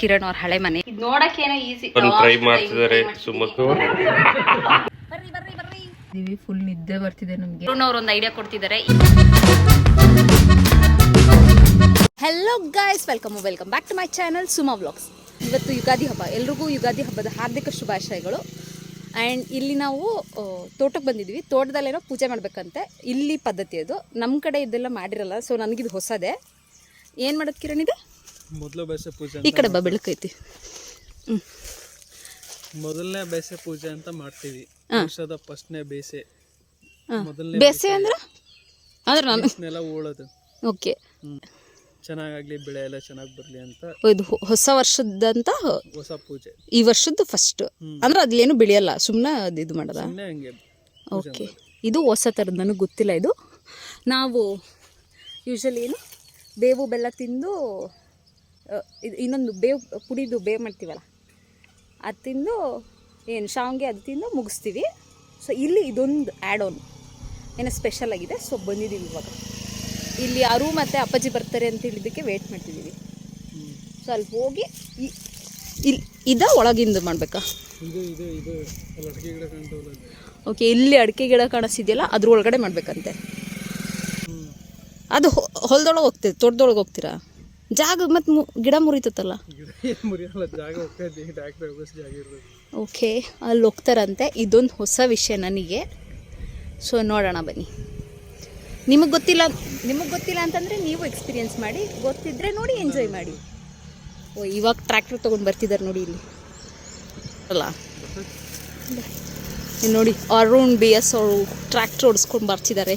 ಕಿರಣ್ ಅವ್ರ ಹಳೆ ಮನೆ. ಇದು ನೋಡಕ್ಕೇನೋ ಈಸಿ ಟ್ರೈ ಮಾಡ್ತಿದ್ದಾರೆ ಬರ್ರಿ ಬರ್ರಿ ಬರ್ರಿ. ಇದೀವಿ ಫುಲ್ ನಿದ್ದೆ ಬರ್ತಿದೆ ನಮಗೆ. ಅವ್ರು ಒಂದು ಐಡಿಯಾ ಕೊಡ್ತಿದ್ದಾರೆ hello guys welcome welcome back to my channel Suma vlogs ಇವತ್ತು ಯುಗಾದಿ ಹಬ್ಬ ಎಲ್ರಿಗೂ ಯುಗಾದಿ ಹಬ್ಬದ ಹಾರ್ದಿಕ ಶುಭಾಶಯಗಳು. ಆ್ಯಂಡ್ ಇಲ್ಲಿ ನಾವು ತೋಟಕ್ಕೆ ಬಂದಿದ್ವಿ. ತೋಟದಲ್ಲೇನೋ ಪೂಜೆ ಮಾಡಬೇಕಂತೆ. ಇಲ್ಲಿ ಪದ್ಧತಿ ಅದು. ನಮ್ಮ ಕಡೆ ಇದೆಲ್ಲ ಮಾಡಿರಲ್ಲ ಸೊ ನನಗಿದು ಹೊಸದೇ. ಏನು ಮಾಡೋದು ಕಿರಣ್ ಇದು? ಮೊದಲು ಬೇಸೆ ಪೂಜೆ ಈ ಕಡೆ ಬಾ ಬೆಳಕೈತಿ ಹ್ಞೂ ಮೊದಲನೇ ಬೇಸೆ ಪೂಜೆ ಅಂತ ಮಾಡ್ತೀವಿ. ವರ್ಷದ ಫಸ್ಟ್ನೇ ಬೇಸೆ. ಮೊದಲನೇ ಬೇಸೆ ಅಂದ್ರೆ? ಅಂದ್ರೆ ನಾನು ಉಳದು. ಓಕೆ. ಚೆನ್ನಾಗಾಗ್ಲಿ ಬೆಳೆ ಎಲ್ಲ ಚೆನ್ನಾಗಿ ಬರಲಿ ಅಂತ. ಇದು ಹೊಸ ವರ್ಷದಂತ ಹೊಸ ಪೂಜೆ. ಈ ವರ್ಷದ್ದು ಫಸ್ಟ್ ಅಂದ್ರೆ ಅದೇನು ಬೆಳೆಯಲ್ಲ ಸುಮ್ಮನೆ ಅದು ಇದು ಮಾಡೋದ? ಓಕೆ. ಇದು ಹೊಸ ಥರದ್ದು ನನಗೆ ಗೊತ್ತಿಲ್ಲ ಇದು. ನಾವು ಯೂಶಲಿ ಏನು ಬೇವು ಬೆಲ್ಲ ತಿಂದು ಇದು ಇನ್ನೊಂದು ಬೇವು ಪುಡಿದು ಬೇವು ಮಾಡ್ತೀವಲ್ಲ ಅದು ತಿಂದು ಏನು ಶಾವಿಗೆ ಅದು ತಿಂದು ಮುಗಿಸ್ತೀವಿ. ಸೊ ಇಲ್ಲಿ ಇದೊಂದು ಆ್ಯಡ್ ಆನ್ ಏನೋ ಸ್ಪೆಷಲ್ ಆಗಿದೆ ಸೊ ಬಂದಿದ್ದೀವಿ ಇವಾಗ. ಇಲ್ಲಿ ಯಾರು ಮತ್ತು ಅಪ್ಪಾಜಿ ಬರ್ತಾರೆ ಅಂತ ಹೇಳಿದ್ದಕ್ಕೆ ವೇಟ್ ಮಾಡ್ತಿದ್ದೀವಿ ಸೊ ಅಲ್ಲಿ ಹೋಗಿ ಇಲ್ಲಿ ಇದ ಒಳಗಿಂದು ಮಾಡಬೇಕಾ. ಓಕೆ ಇಲ್ಲಿ ಅಡಿಕೆ ಗಿಡ ಕಾಣಿಸ್ತಿದೆಯಲ್ಲ ಅದ್ರ ಒಳಗಡೆ ಮಾಡಬೇಕಂತೆ ಅದು ಹೊಲದೊಳಗೆ ಹೋಗ್ತೀರಿ ತೋಟದೊಳಗೆ ಹೋಗ್ತೀರಾ? ಜಾಗ ಮತ್ತು ಗಿಡ ಮುರಿತತ್ತಲ್ಲ? ಓಕೆ, ಅಲ್ಲಿ ಹೋಗ್ತಾರಂತೆ. ಇದೊಂದು ಹೊಸ ವಿಷಯ ನನಗೆ. ಸೊ ನೋಡೋಣ ಬನ್ನಿ. ನಿಮಗೆ ಗೊತ್ತಿಲ್ಲ ನಿಮಗೆ ಗೊತ್ತಿಲ್ಲ ಅಂತಂದರೆ ನೀವು ಎಕ್ಸ್ಪೀರಿಯನ್ಸ್ ಮಾಡಿ ಗೊತ್ತಿದ್ದರೆ ನೋಡಿ ಎಂಜಾಯ್ ಮಾಡಿ. ಓ, ಇವಾಗ ಟ್ರ್ಯಾಕ್ಟರ್ ತೊಗೊಂಡು ಬರ್ತಿದ್ದಾರೆ ನೋಡಿ ಇಲ್ಲಿ. ಅಲ್ಲ. ನೋಡಿ ಅರುಣ್ ಬಿ ಎಸ್ ಅವರು ಟ್ರ್ಯಾಕ್ಟರ್ ಓಡಿಸ್ಕೊಂಡು ಬರ್ತಿದ್ದಾರೆ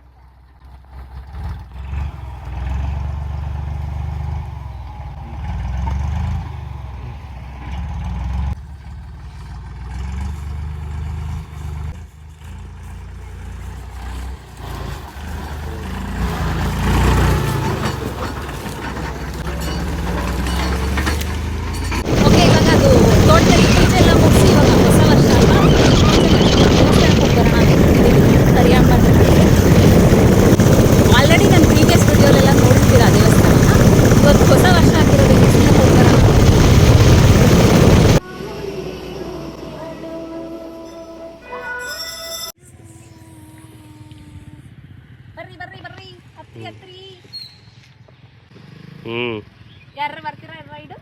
ಯಾರು ಬರ್ತೀರಾ ರೈಡ್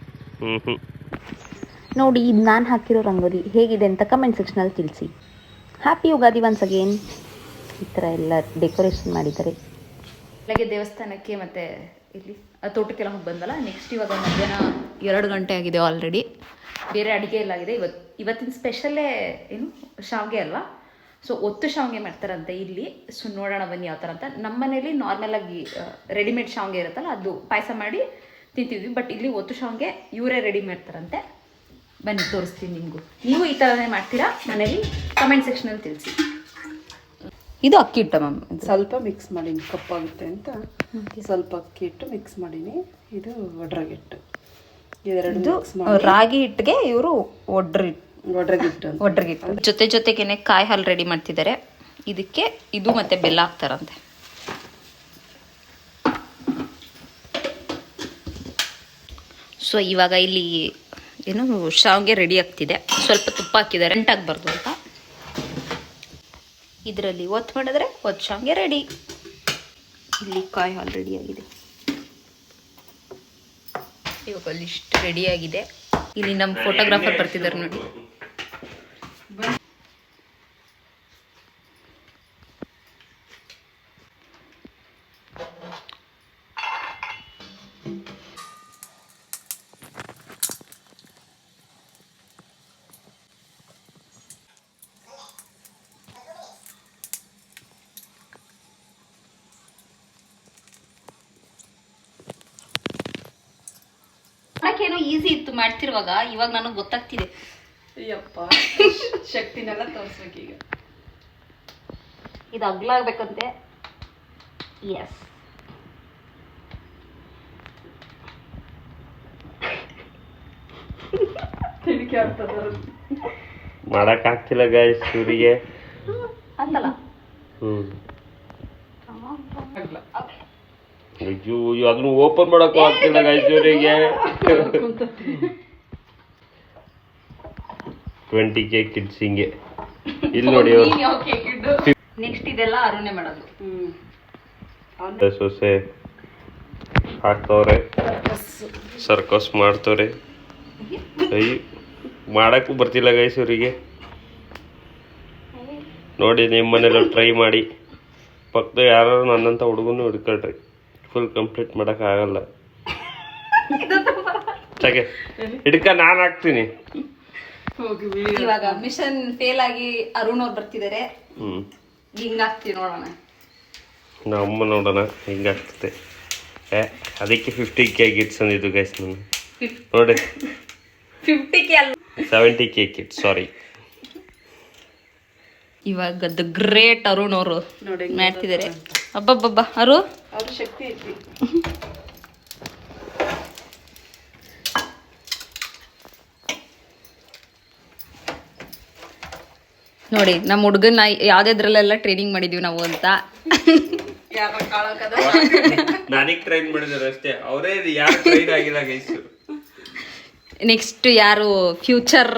ಹ್ಮ್ ಹ್ಮ್. ನೋಡಿ ಇದು ನಾನು ಹಾಕಿರೋ ರಂಗೋಲಿ ಹೇಗಿದೆ ಅಂತ ಕಮೆಂಟ್ ಸೆಕ್ಷನಲ್ಲಿ ತಿಳಿಸಿ. ಹ್ಯಾಪಿ ಯುಗಾದಿ ಒನ್ಸ್ ಅಗೇನ್ ಈ ಥರ ಎಲ್ಲ ಡೆಕೋರೇಷನ್ ಮಾಡಿದ್ದಾರೆ. ಬೆಳಗ್ಗೆ ದೇವಸ್ಥಾನಕ್ಕೆ ಮತ್ತೆ ಇಲ್ಲಿ ಆ ತೋಟಕ್ಕೆಲ್ಲ ಹೋಗಿ ಬಂದಲ್ಲ ನೆಕ್ಸ್ಟ್ ಇವಾಗ ಮಧ್ಯಾಹ್ನ ಎರಡು ಗಂಟೆ ಆಗಿದೆ ಆಲ್ರೆಡಿ ಬೇರೆ ಅಡುಗೆ ಎಲ್ಲ ಆಗಿದೆ ಇವತ್ತು ಇವತ್ತಿನ ಸ್ಪೆಷಲ್ಲೇ ಏನು? ಶಾವಿಗೆ ಅಲ್ವಾ? ಸೊ ಒತ್ತು ಶಾವಿಗೆ ಮಾಡ್ತಾರಂತೆ ಇಲ್ಲಿ. ಸೊ ನೋಡೋಣ ಬನ್ನಿ ಯಾವ ಥರ ಅಂತ ನಮ್ಮ ಮನೇಲಿ ನಾರ್ಮಲಾಗಿ ರೆಡಿಮೇಡ್ ಶಾವಿಗೆ ಇರುತ್ತಲ್ಲ ಅದು ಪಾಯಸ ಮಾಡಿ ತಿಂತಿದ್ವಿ ಬಟ್ ಇಲ್ಲಿ ಒತ್ತು ಶಾವಿಗೆ ಇವರೇ ರೆಡಿ ಮಾಡ್ತಾರಂತೆ. ಬನ್ನಿ ತೋರಿಸ್ತೀನಿ ನಿಮಗೂ. ನೀವು ಈ ಥರನೇ ಮಾಡ್ತೀರಾ? ಮನೇಲಿ ಕಮೆಂಟ್ ಸೆಕ್ಷನಲ್ಲಿ ತಿಳಿಸಿ. ಇದು ಅಕ್ಕಿ ಹಿಟ್ಟ ಮ್ಯಾಮ್. ಸ್ವಲ್ಪ ಮಿಕ್ಸ್ ಮಾಡೀನಿ. ಕಪ್ಪಾಗುತ್ತೆ ಅಂತ. ಸ್ವಲ್ಪ ಅಕ್ಕಿ ಇಟ್ಟು ಮಿಕ್ಸ್ ಮಾಡೀನಿ. ಇದು ಒಡ್ರಗಿಟ್ಟು ಇದೆರಡು ಮಿಕ್ಸ್ ರಾಗಿ ಹಿಟ್ಟಿಗೆ ಇವರು ಒಡ್ರಿ ಒಡ್ರಗಿಟ್ಟು ಒಡ್ರಗಿಟ್ಟು ಒಡ್ರಿಗಿಟ್ಟು ಜೊತೆ ಜೊತೆಗೇನೆ ಕಾಯಿ ಹಾಲು ರೆಡಿ ಮಾಡ್ತಿದ್ದಾರೆ. ಇದಕ್ಕೆ ಇದು ಮತ್ತೆ ಬೆಲ್ಲ ಹಾಕ್ತಾರಂತೆ. ಸೊ ಇವಾಗ ಇಲ್ಲಿ ಏನು ಶಾವಿಗೆ ರೆಡಿ ಆಗ್ತಿದೆ. ಸ್ವಲ್ಪ ತುಪ್ಪ ಹಾಕಿದ್ದಾರೆ. ಅಂಟಾಗಬಾರ್ದು ಅಂತ. ಇದರಲ್ಲಿ ಒತ್ತು ಮಾಡಿದ್ರೆ ಒತ್ತು ಶಾವಿಗೆ ರೆಡಿ ಇಲ್ಲಿ ಕಾಯಿ ಹಾಲು ರೆಡಿ ಆಗಿದೆ. ಇವಾಗ ರೆಡಿ ಆಗಿದೆ. ಇಲ್ಲಿ ನಮ್ಮ ಫೋಟೋಗ್ರಾಫರ್ ಬರ್ತಿದ್ದಾರೆ ನೋಡಿ. ಈಸಿ ಇತ್ತು ಮಾಡ್ತಿರುವಾಗ ಇವಾಗ ನನಗೆ ಗೊತ್ತಾಗ್ತಿದೆ. ಅಯ್ಯಪ್ಪ ಶಕ್ತಿನೆಲ್ಲ ತೋರಿಸ್ಬೇಕೀಗ. ಇದು ಅಗ್ಲ ಆಗ್ಬೇಕಂತೆ ಎಸ್ ತಿರುಗಿ ಆಗ್ತದ ಮಾಡಕ್ ಆಗ್ತಿಲ್ಲ ಗಾಯ್ಸ್ ಸೂರಿಗೆ ಅಂತಲ್ಲ. ಹ್ಮ್. ಆಗ್ಲ ಅಯ್ಯೋ ಅದನ್ನು ಓಪನ್ ಮಾಡೋಕ್ಕೂ ಆಗ್ತಿಲ್ಲ ಗಾಯ್ಸ್ ಇವರಿಗೆ. ಟ್ವೆಂಟಿ ಕೆ ಕಿಡ್ಸ್ ಹಿಂಗೆ. ಇಲ್ಲಿ ನೋಡಿ ನೆಕ್ಸ್ಟ್ ಇದೆಲ್ಲ ಅರುಣೆ ಮಾಡೋದು. ಸೊಸೆ ಹಾಕ್ತವ್ರೆ. ಸರ್ಕಸ್. ಮಾಡ್ತವ್ರೆ. ಅಯ್ಯ ಮಾಡಕ್ಕೂ ಬರ್ತಿಲ್ಲ ಗೈಸ್ ಇವರಿಗೆ. ನೋಡಿ ನಿಮ್ಮ ಮನೇಲಿ ಟ್ರೈ ಮಾಡಿ. ಪಕ್ಕದ ಯಾರು ನನ್ನಂಥ ಹುಡುಗನೂ ಹಿಡ್ಕೊಳ್ರಿ. ಫುಲ್ ಕಂಪ್ಲೀಟ್ ಮಾಡಕ್ ಆಗಲ್ಲ. ಚಾಕೆ ಹಿಡ್ಕ ನಾನು ಹಾಕ್ತೀನಿ. ಹೋಗಿ ಇವಾಗ ಮಿಷನ್ ಫೇಲ್ ಆಗಿ ಅರುಣ್ ಅವ್ರು ಬರ್ತಿದ್ದಾರೆ ಹಿಂಗಾಗ್ತೀವಿ ನೋಡೋಣ. ನಮ್ಮ ನೋಡೋಣ ಹಿಂಗಾಗ್ತದೆ ಏ ಅದಕ್ಕೆ ಫಿಫ್ಟಿ ಕೆ ಕಿಟ್ಸ್ ಅಂದಿದ್ದು ಗೈಸ್ ನಾನು ನೋಡಿ. ಫಿಫ್ಟಿ ಕೆ ಅಲ್ಲ. ಸೆವೆಂಟಿ ಕೆ ಕಿಟ್ ಸಾರಿ ಇವಾಗ ದ ಗ್ರೇಟ್ ಅರುಣ್ ಅವರು ನೋಡಿ ಮಾಡ್ತಿದ್ದಾರೆ ಅಬ್ಬಬ್ಬಬ್ಬ ಅರು? ಅವ್ರ ಶಕ್ತಿ ಐತಿ ನೋಡಿ ನಮ್ಮ ಹುಡುಗನ ಯಾವ್ದಾದ್ರಲ್ಲೆಲ್ಲ ಟ್ರೈನಿಂಗ್ ಮಾಡಿದೀವಿ ನಾವು ಅಂತ. ಯಾರ ಕಾಳಕದ ನನಗೆ ಟ್ರೈನ್ ಮಾಡಿದಾರೆ ಅಷ್ಟೇ. ಅವರೇ ಯಾರು ಟ್ರೈನ್ ಆಗಿಲ್ಲ ಗೈಸ್ ನೆಕ್ಸ್ಟ್ ಯಾರು ಫ್ಯೂಚರ್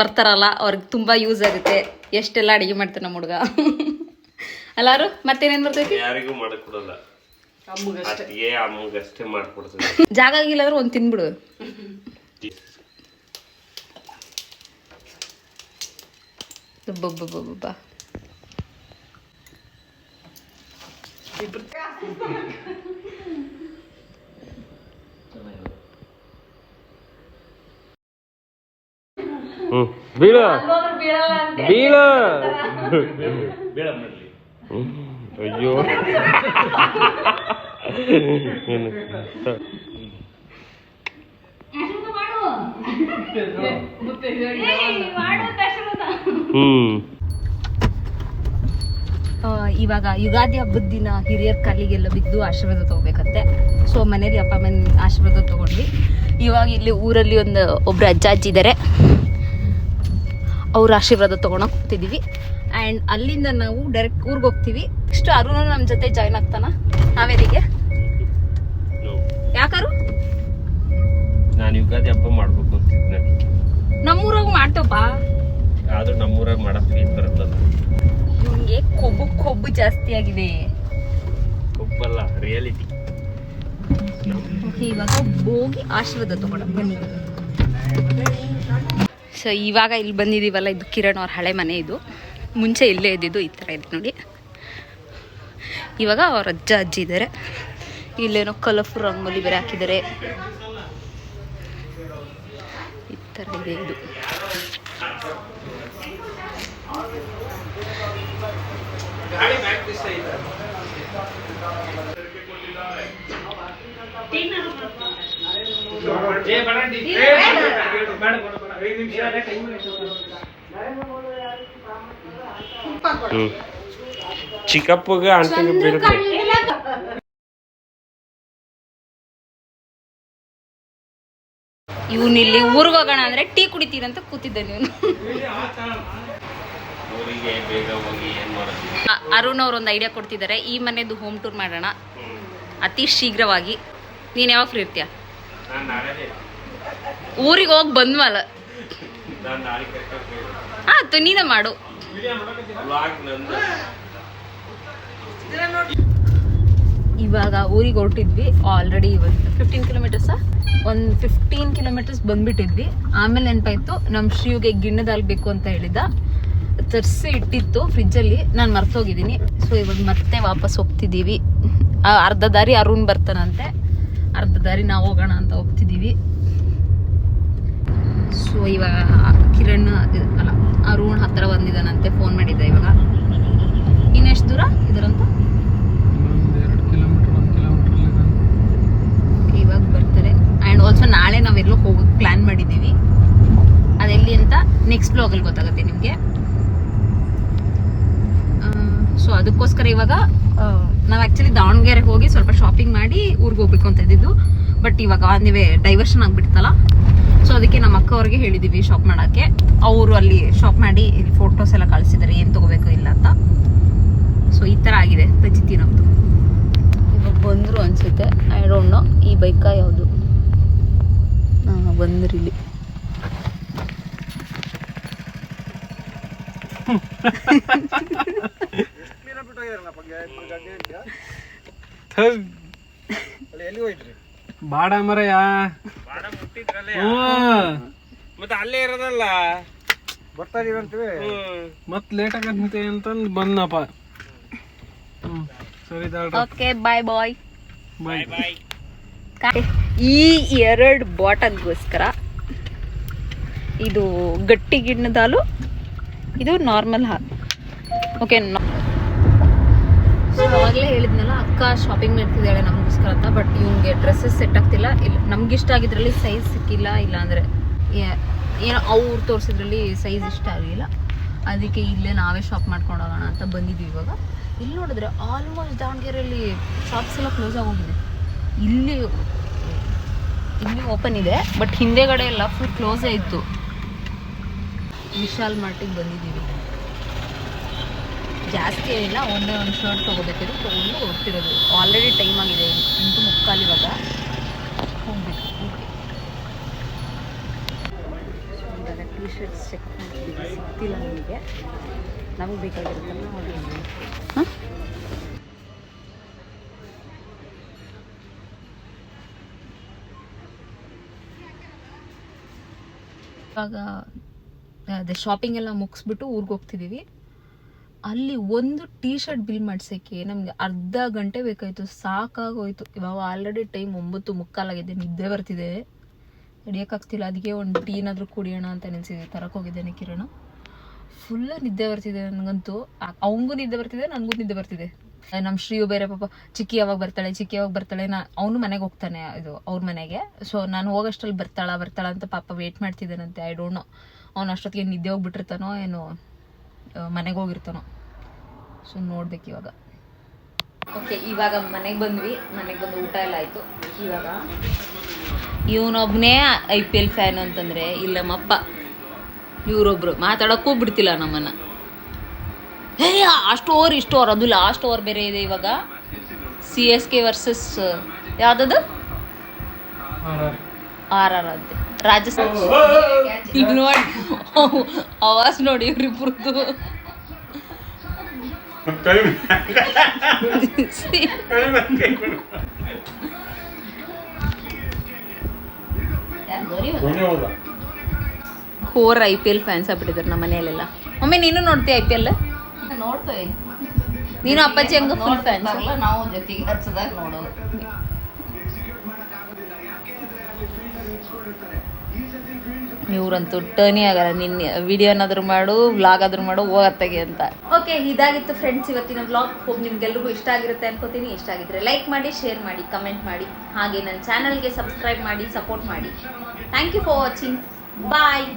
ಬರ್ತಾರಲ್ಲ ಅವ್ರಿಗೆ ತುಂಬಾ ಯೂಸ್ ಆಗುತ್ತೆ. ಎಷ್ಟೆಲ್ಲ ಅಡಿಗೆ ಮಾಡ್ತಾರೆ ನಮ್ಮ ಹುಡುಗ. ಅಲ್ಲಾರು ಮತ್ತೇನೇನ್ ಬರ್ತೈತಿ? ಯಾರಿಗೂ ಅತ್ತಿಗೆ ಅಮ್ಮಗಷ್ಟೇ ಮಾಡ್ಕೊಡ್ತೀನಿ. ಜಾಗ ಆಗಿಲ್ಲ ಅಂದ್ರೆ ಒಂದ್ ತಿನ್ಬಿಡು. ಅಬ್ಬಬ್ಬಬ್ಬಬ್ಬ. ಹ್ಮ್. ಬೀಳ. ಬೀಳ. ಹ್ಮ್. ಅಯ್ಯೋ? ಹ್ಮ್. ಇವಾಗ ಯುಗಾದಿ ಹಬ್ಬದ ದಿನ ಹಿರಿಯರ ಕಾಲಿಗೆಲ್ಲ ಬಿದ್ದು ಆಶೀರ್ವಾದ ತಗೋಬೇಕಂತೆ. ಸೊ ಮನೇಲಿ ಅಪ್ಪ, ಅಮ್ಮನ ಆಶೀರ್ವಾದ ತಗೊಂಡ್ವಿ. ಇವಾಗ ಇಲ್ಲಿ ಊರಲ್ಲಿ ಒಂದು ಒಬ್ರು ಅಜ್ಜ, ಅಜ್ಜಿ ಇದ್ದಾರೆ ಅವ್ರ ಆಶೀರ್ವಾದ ತಗೊಳಕ್ ಹೋಗ್ತಿದೀವಿ ಆ್ಯಂಡ್ ಅಲ್ಲಿಂದ ನಾವು ಡೈರೆಕ್ಟ್ ಊರಿಗೆ ಹೋಗ್ತೀವಿ. ನೆಕ್ಸ್ಟ್ ಅರುಣ್ ನಮ್ಮ ಜೊತೆ ಜಾಯ್ನ್ ಆಗ್ತಾನ? ಹಾವೇರಿಗೆ? ಯಾಕರು? ನಾನು ಯುಗಾದಿ ಹಬ್ಬ ಮಾಡ್ಬೇಕು ಅಂತಿದ್ದೆ. ನಮ್ಮೂರಾಗ ಮಾಡ್ತೇವಪ್ಪ. ಆದ್ರೂ ನಮ್ಮೂರಾಗ ಮಾಡಕ್ ಫೀಲ್ ಬರುತ್ತಲ್ಲ ಇವನ್ಗೆ ಕೊಬ್ಬು ಕೊಬ್ಬು ಜಾಸ್ತಿ ಆಗಿದೆ. ಕೊಬ್ಬಲ್ಲ ರಿಯಾಲಿಟಿ ಇವಾಗ ಹೋಗಿ ಆಶೀರ್ವಾದ ತಗೊಳಕ್ ಬನ್ನಿ. ಸೊ ಇವಾಗ ಇಲ್ಲಿ ಬಂದಿದ್ದೀವಲ್ಲ ಇದು ಕಿರಣ್ ಅವ್ರ ಹಳೆ ಮನೆ ಇದು. ಮುಂಚೆ ಇಲ್ಲೇ ಇದ್ದಿದ್ದು ಈ ಥರ ಇದೆ ನೋಡಿ ಇವಾಗ ಅವ್ರ ಅಜ್ಜ ಅಜ್ಜಿ ಇದ್ದಾರೆ ಇಲ್ಲೇನೋ ಕಲರ್ಫುಲ್ ರಂಗೋಲಿ ಬೇರೆ ಹಾಕಿದ್ದಾರೆ ಈ ಥರ ಇದೆ ಇದು ಚಿಕ್ಕಪ್ಪಗೆ ಆಂಟಿಗೆ ಬೀಳುತ್ತೆ ಇವನು ಇಲ್ಲಿ ಊರಿಗೆ ಹೋಗೋಣ ಅಂದ್ರೆ ಟೀ ಕುಡಿತೀರಂತ ಕೂತಿದ್ದೆ ನೀವು ಊರಿಗೆ ಬೇಗ ಹೋಗಿ ಏನ್ ಮಾಡೋದು? ಅರುಣ್ ಅವ್ರ ಒಂದು ಐಡಿಯಾ ಕೊಡ್ತಿದ್ದಾರೆ ಈ ಮನೆದು ಹೋಮ್ ಟೂರ್ ಮಾಡೋಣ. ಅತಿ ಶೀಘ್ರವಾಗಿ. ನೀನ್ ಯಾವಾಗ ಫ್ರೀ ಇರ್ತೀಯ? ಊರಿಗೆ ಹೋಗಿ ಬಂದ್ವಲ್ಲ ನಾನು ನಾಳೆ ಕರ್ಕೊಂಡು ಆಯ್ತು ನೀನೇ ಮಾಡು. ಇವಾಗ ಊರಿಗೆ ಹೊರಟಿದ್ವಿ. ಆಲ್ರೆಡಿ ಇವತ್ತು ಫಿಫ್ಟೀನ್ ಕಿಲೋಮೀಟರ್ಸ ಒಂದು ಫಿಫ್ಟೀನ್ ಕಿಲೋಮೀಟರ್ಸ್ ಬಂದ್ಬಿಟ್ಟಿದ್ವಿ. ಆಮೇಲೆ ನೆನಪಾಯ್ತು ನಮ್ಮ ಶ್ರೀಯುಗೆ ಗಿಣ್ಣದ ಹಾಲು ಬೇಕು ಅಂತ ಹೇಳಿದ ತರಿಸಿ ಇಟ್ಟಿತ್ತು ಫ್ರಿಜ್ಜಲ್ಲಿ ನಾನು ಮರ್ತೋಗಿದ್ದೀನಿ. ಸೊ ಇವಾಗ ಮತ್ತೆ ವಾಪಸ್ ಹೋಗ್ತಿದ್ದೀವಿ. ಆ, ಅರ್ಧ ದಾರಿ ಅರುಣ್ ಬರ್ತಾನಂತೆ. ಅರ್ಧ ದಾರಿ ನಾವು ಹೋಗೋಣ ಅಂತ ಹೋಗ್ತಿದ್ದೀವಿ. ಸೊ ಇವಾಗ ಕಿರಣ್ ಇದ್- ಆ ರೋಡ್ ಹತ್ರ ಬಂದಿದ್ದಾನಂತೆ ಫೋನ್ ಮಾಡಿದ್ದೆ ಇವಾಗ. ಇನ್ನೆಷ್ಟು ದೂರ ಇದರಂತ? ಇವಾಗ ಬರ್ತಾರೆ. ಆ್ಯಂಡ್ ಆಲ್ಸೋ ನಾಳೆ ನಾವೆಲ್ಲೋ ಹೋಗೋಕ್ಕೆ ಪ್ಲ್ಯಾನ್ ಮಾಡಿದ್ದೀವಿ. ಅದೆಲ್ಲಿ ಅಂತ ನೆಕ್ಸ್ಟ್ ಬ್ಲಾಗಲ್ಲಿ ಗೊತ್ತಾಗುತ್ತೆ ನಿಮಗೆ. ಸೊ ಅದಕ್ಕೋಸ್ಕರ ಇವಾಗ ನಾವು ಆ್ಯಕ್ಚುಲಿ ದಾವಣಗೆರೆಗೆ ಹೋಗಿ ಸ್ವಲ್ಪ ಶಾಪಿಂಗ್ ಮಾಡಿ ಊರಿಗೆ ಹೋಗ್ಬೇಕು ಅಂತ ಇದ್ದಿದ್ದು. ಬಟ್ ಇವಾಗ ಒಂದಿವೆ ಡೈವರ್ಷನ್ ಆಗಿಬಿಡ್ತಲ್ಲ. ಸೊ ಅದಕ್ಕೆ ನಮ್ಮ ಅಕ್ಕ ಅವ್ರಿಗೆ ಹೇಳಿದ್ದೀವಿ ಶಾಪ್ ಮಾಡೋಕ್ಕೆ. ಅವರು ಅಲ್ಲಿ ಶಾಪ್ ಮಾಡಿ ಇಲ್ಲಿ ಫೋಟೋಸ್ ಎಲ್ಲ ಕಳಿಸಿದ್ದಾರೆ ಏನು ತೊಗೋಬೇಕು ಇಲ್ಲ ಅಂತ. ಸೊ ಈ ಥರ ಆಗಿದೆ ರಜಿತಿ ನಮ್ಮದು ಇವಾಗ ಬಂದರು ಅನಿಸುತ್ತೆ. ಐ ಡೋಂಟ್ ನೋ ಈ ಬೈಕ ಯಾವುದು? ಹಾಂ ಬಂದ್ರಿ ಇಲ್ಲಿ. ಎಲ್ಲಿ ಹೋಯ್ತ್ರಿ ಬಾಡ ಮರಯ ಮತ್ತೆ ಅಲ್ಲೇ ಇರೋದಲ್ಲ? ಬರ್ತಾ ಇದೀವಂತೀವಿ ಮತ್ ಲೇಟ್ ಆಗತ್ತೆ ಅಂತಂದ್ ಬಂದಪ್ಪ ಸರಿ ಓಕೆ ಬಾಯ್ ಬಾಯ್ ಬಾಯ್ ಬಾಯ್ ಈ ಎರಡು ಬಾಟಲ್ಗೋಸ್ಕರ ಇದು ಗಟ್ಟಿ ಗಿಣ್ಣದ ಹಾಲು ಇದು ನಾರ್ಮಲ್ ಹಾಲು. ಓಕೆ ಸೊ ಅವಾಗಲೇ ಹೇಳಿದ್ನಲ್ಲ ಅಕ್ಕ ಶಾಪಿಂಗ್ ಮಾಡ್ತಿದ್ದಾಳೆ ನಮಗೋಸ್ಕರ. ಬಟ್ ಇವ್ಗೆ ಡ್ರೆಸ್ಸಸ್ ಸೆಟ್ ಆಗ್ತಿಲ್ಲ. ಇಲ್ಲ ನಮ್ಗೆ ಇಷ್ಟ ಆಗಿದ್ರಲ್ಲಿ ಸೈಜ್ ಸಿಕ್ಕಿಲ್ಲ ಇಲ್ಲ ಅಂದರೆ ಏನೋ ಅವ್ರು ತೋರಿಸಿದ್ರಲ್ಲಿ ಸೈಜ್ ಇಷ್ಟ ಆಗಲಿಲ್ಲ. ಅದಕ್ಕೆ ಇಲ್ಲೇ ನಾವೇ ಶಾಪ್ ಮಾಡ್ಕೊಂಡು ಹೋಗೋಣ ಅಂತ ಬಂದಿದ್ವಿ ಇವಾಗ. ಇಲ್ಲಿ ನೋಡಿದ್ರೆ ಆಲ್ಮೋಸ್ಟ್ ದಾವಣಗೆರೆಯಲ್ಲಿ ಶಾಪ್ಸ್ ಎಲ್ಲ ಕ್ಲೋಸ್ ಆಗೋಗಿದೆ ಇಲ್ಲಿ ಇಲ್ಲಿ ಓಪನ್ ಇದೆ ಬಟ್ ಹಿಂದೆಗಡೆ ಎಲ್ಲ ಫುಲ್ ಕ್ಲೋಸೇ ಇತ್ತು. ವಿಶಾಲ್ ಮಾರ್ಟಿಗೆ ಬಂದಿದ್ದೀವಿ. ಜಾಸ್ತಿ ಏನಿಲ್ಲ ಒಂದೇ ಒಂದು ಶರ್ಟ್ ತೊಗೋಬೇಕಿದ್ರು ತೊಗೊಂಡು ಹೋಗ್ತಿರೋದು. ಆಲ್ರೆಡಿ ಟೈಮ್ ಆಗಿದೆ. ಎಂಟು ಮುಕ್ಕಾಲು ಇವಾಗ. ಹೋಗ್ಬೇಕು. ಇವಾಗ ಟೀ ಶರ್ಟ್ಸ್ ಚೆಕ್ ಮಾಡ್ತಿದ್ದೀವಿ ಸಿಗ್ತಿಲ್ಲ ನಮಗೆ. ನಮಗೆ ಬೇಕಾಗಿರುತ್ತಲ್ಲ ಹಾಂ? ಇವಾಗ ಅದೇ ಶಾಪಿಂಗ್ ಎಲ್ಲ ಮುಗಿಸ್ಬಿಟ್ಟು ಊರಿಗೆ ಹೋಗ್ತಿದ್ದೀವಿ ಅಲ್ಲಿ ಒಂದು ಟೀ ಶರ್ಟ್ ಬಿಲ್ ಮಾಡ್ಸೋಕ್ಕೆ ನಮಗೆ ಅರ್ಧ ಗಂಟೆ ಬೇಕಾಯಿತು, ಸಾಕಾಗೋಯ್ತು. ಇವಾಗ ಆಲ್ರೆಡಿ ಟೈಮ್ ಒಂಬತ್ತು ಮುಕ್ಕಾಲಾಗಿದೆ ನಿದ್ದೆ ಬರ್ತಿದೆ. ಹಿಡಿಯೋಕ್ಕಾಗ್ತಿಲ್ಲ ಅದಕ್ಕೆ ಒಂದು ಟೀನಾದರೂ ಕುಡಿಯೋಣ ಅಂತ ನೆನೆಸಿದೆ ತರಕ್ಕೆ ಹೋಗಿದ್ದೇನೆ ಕಿರಣ. ಫುಲ್ಲ ನಿದ್ದೆ ಬರ್ತಿದೆ ನನಗಂತೂ. ಅವನಿಗೂ ನಿದ್ದೆ ಬರ್ತಿದೆ, ನನಗೂ ನಿದ್ದೆ ಬರ್ತಿದೆ. ನಮ್ಮ ಶ್ರೀಯು ಬೇರೆ ಪಾಪ, ಚಿಕ್ಕಿ ಯಾವಾಗ ಬರ್ತಾಳೆ, ಚಿಕ್ಕಿ ಯಾವಾಗ ಬರ್ತಾಳೆ, ನಾ, ಅವನು ಮನೆಗೆ ಹೋಗ್ತಾನೆ, ಇದು, ಅವ್ರ ಮನೆಗೆ. ಸೊ ನಾನು ಹೋಗೋಷ್ಟರಲ್ಲಿ ಬರ್ತಾಳ ಬರ್ತಾಳ ಅಂತ ಪಾಪ ವೇಟ್ ಮಾಡ್ತಿದ್ದಾನಂತೆ ಐ ಡೋಂಟ್ ನೋ ಅವ್ನು ಅಷ್ಟೊತ್ತಿಗೆ ನಿದ್ದೆ ಹೋಗ್ಬಿಟ್ಟಿರ್ತಾನೋ ಏನೋ. ಮನೆಗೆ ಹೋಗಿರ್ತಾನೋ. ಸೊ ನೋಡ್ಬೇಕು ಇವಾಗ. ಓಕೆ ಇವಾಗ ಮನೆಗೆ ಬಂದ್ವಿ. ಮನೆಗೆ ಬಂದು ಊಟ ಎಲ್ಲ ಆಯಿತು. ಇವಾಗ ಇವನೊಬ್ಬನೇ ಐ ಪಿ ಎಲ್ ಫ್ಯಾನ್ ಅಂತಂದರೆ ಇಲ್ಲ ನಮ್ಮಪ್ಪ ಇವರೊಬ್ರು. ಮಾತಾಡೋಕ್ಕೂ ಬಿಡ್ತಿಲ್ಲ ನಮ್ಮನ್ನು. ಹೇ ಅಷ್ಟು ಓವರ್ ಇಷ್ಟು ಓವರ್ ಅದು ಲಾಸ್ಟ್ ಓವರ್ ಬೇರೆ ಇದೆ ಇವಾಗ. ಸಿ ಎಸ್ ಕೆ ವರ್ಸಸ್ ಯಾವುದದು? ಆರ್ ಆರ್ ಅಂತೆ ರಾಜಸ್ಥಾನ. ಈಗ ನೋಡಿ ಆವಾಜ್ ನೋಡಿ ಇವ್ರಿಬ್ರದ್ದು core I P L fans ಆಗ್ಬಿಟ್ಟಿದ್ರು ನಮ್ಮ ಮನೆಯಲ್ಲೆಲ್ಲ. ಮಮ್ಮಿ ನೀನು ನೋಡ್ತೀಯ ಐ ಪಿ ಎಲ್ ನೋಡ್ತೇವೆ ನೀನು ಅಪ್ಪಾಜಿ ಹಂಗ ಫುಲ್ ಫ್ಯಾನ್ಸ್ ನಾವು ಜೊತೆಗೆ ಹಚ್ಚದಾಗ ನೋಡೋದು. ಇವ್ರಂತೂ ಟರ್ನಿ ಆಗಲ್ಲ. ನಿನ್ನ ವಿಡಿಯೋನಾದ್ರೂ ಮಾಡು ವ್ಲಾಗ್ ಆದ್ರೂ ಮಾಡು, ಹೋಗತ್ತಾಗೆ ಅಂತ. ಓಕೆ ಇದಾಗಿತ್ತು ಫ್ರೆಂಡ್ಸ್ ಇವತ್ತಿನ ವ್ಲಾಗ್ ಹೋಗಿ ನಿಮ್ಗೆಲ್ರಿಗೂ ಇಷ್ಟ ಆಗಿರುತ್ತೆ ಅನ್ಕೋತೀನಿ. ಇಷ್ಟ ಆಗಿದ್ರೆ ಲೈಕ್ ಮಾಡಿ ಶೇರ್ ಮಾಡಿ ಕಮೆಂಟ್ ಮಾಡಿ. ಹಾಗೆ ನನ್ನ ಚಾನಲ್ಗೆ ಸಬ್ಸ್ಕ್ರೈಬ್ ಮಾಡಿ ಸಪೋರ್ಟ್ ಮಾಡಿ. Thank you for watching bye